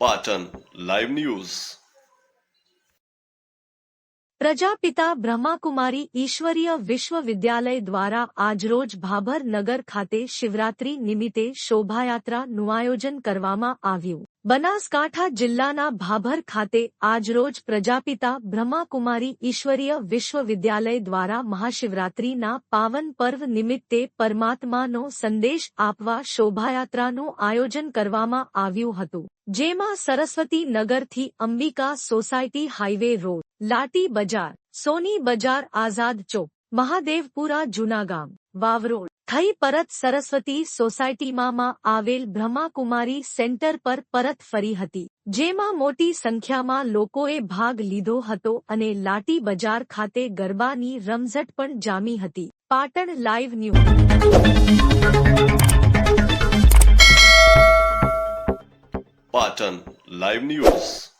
Patan live news Prajapita Brahmakumari Ishwariya Vishwavidyalaya દ્વારા આજરોજ ભાભર નગર ખાતે શિવરાત્રી નિમિત્તે શોભાયાત્રાનું આયોજન કરવામાં આવ્યું. બનાસકાંઠા જિલ્લાના ભાભર ખાતે આજરોજ પ્રજાપિતા બ્રહ્માકુમારી ઈશ્વરીય વિશ્વવિદ્યાલય દ્વારા મહાશિવરાત્રીના પાવન પર્વ નિમિત્તે પરમાત્માનો સંદેશ આપવા શોભાયાત્રાનું આયોજન કરવામાં આવ્યું હતું. જેમાં Saraswati નગરથી Ambika society highway road, Lati Bazar. Soni Bazar આઝાદ ચોક. મહાદેવપુરા જૂનાગામ વાવરોડ થઈ પરત સરસ્વતી સોસાયટીમાં આવેલ બ્રહ્માકુમારી સેન્ટર પર પરત ફરી હતી. જેમાં મોટી સંખ્યામાં લોકોએ ભાગ લીધો હતો અને લાટી બજાર ખાતે ગરબાની રમઝટ પણ જામી હતી. Patan live news. Patan live news.